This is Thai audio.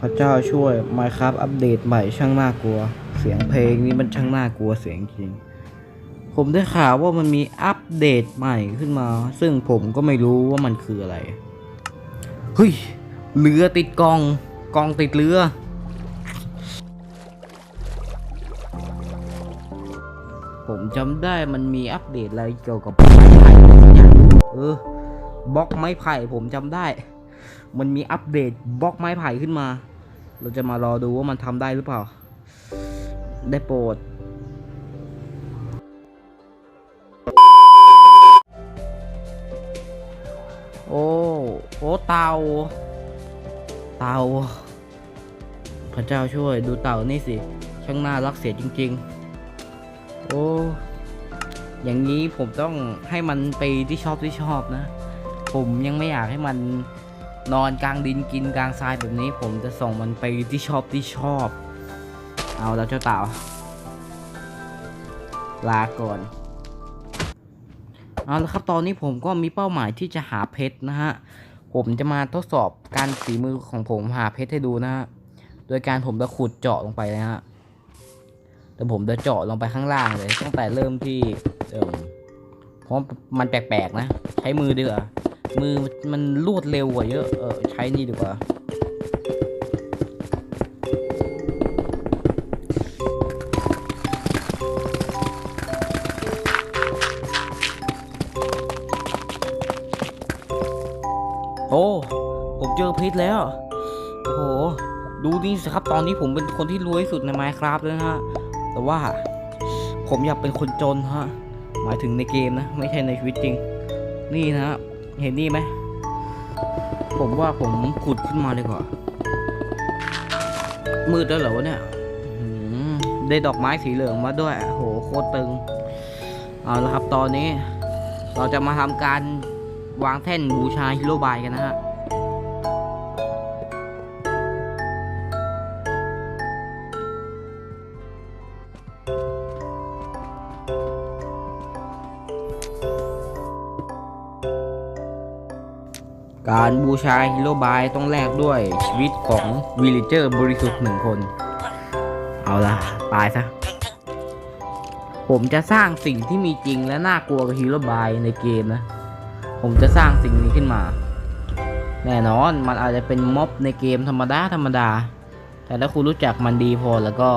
พระเจ้าช่วย Minecraft อัปเดตใหม่ช่างน่ากลัว เสียงเพลงนี้มันช่างน่ากลัวเสียงจริง ผมได้ข่าวว่ามันมีอัปเดตใหม่ขึ้นมา ซึ่งผมก็ไม่รู้ว่ามันคืออะไรเฮ้ยเรือติดกองกองติดเรือ ผมจำได้มันมีอัปเดตอะไรเกี่ยวกับไม้ไผ่เออบล็อกไม้ไผ่ผมจำได้ มันมีอัปเดตบล็อกไม้ไผ่ขึ้นมา เราจะมารอดูว่ามันทำได้หรือเปล่า ได้โปรดโอ้โอ้เต่า เต่า พระเจ้าช่วยดูเต่านี่สิ ช่างน่ารักเสียจริง ๆ โอ้ อย่างนี้ผมต้องให้มันไปที่ชอบที่ชอบนะ ผมยังไม่อยากให้มัน นอนกลางดินกินกลางทรายแบบนี้ ผมจะส่งมันไปที่ชอบที่ชอบ เอาแล้วเจ้าเต่า ลาก่อนเอาละครับตอนนี้ผมก็มีเป้าหมายที่จะหาเพชรนะฮะ ผมจะมาทดสอบการฝีมือของผมหาเพชรให้ดูนะฮะ โดยการผมจะขุดเจาะลงไปนะฮะแต่ผมจะเจาะลงไปข้างล่างเลยตั้งแต่เริ่มที่เออเพราะมันแปลกๆนะ ใช้มือดีกว่า มือมันรวดเร็วกว่าเยอะ เออใช้นี่ดีกว่า โอ้ ผมเจอเพชรแล้ว โอ้โห ดูนี่สิครับ ตอนนี้ผมเป็นคนที่รวยสุดใน Minecraft แล้วนะฮะ แต่ว่า ผมอยากเป็นคนจนฮะ หมายถึงในเกมนะ ไม่ใช่ในชีวิตจริง นี่นะฮะ เห็นนี่ไหม ผมว่าผมขุดขึ้นมาดีกว่า มืดแล้วเหรอเนี่ยได้ดอกไม้สีเหลืองมาด้วย โหโคตรตึง เอาละครับตอนนี้ เราจะมาทำการวางแท่นบูชาฮีโรบายกันนะฮะ การบูชาฮีโร่บายต้องแลกด้วยชีวิตของวิลเลเจอร์บริสุทธิ์หนึ่งคน เอาละตายซะ ผมจะสร้างสิ่งที่มีจริงและน่ากลัวกับฮีโร่บายในเกมนะ ผมจะสร้างสิ่งนี้ขึ้นมา แน่นอนมันอาจจะเป็นม็อบในเกมธรรมดาธรรมดา แต่ถ้าคุณรู้จักมันดีพอแล้วก็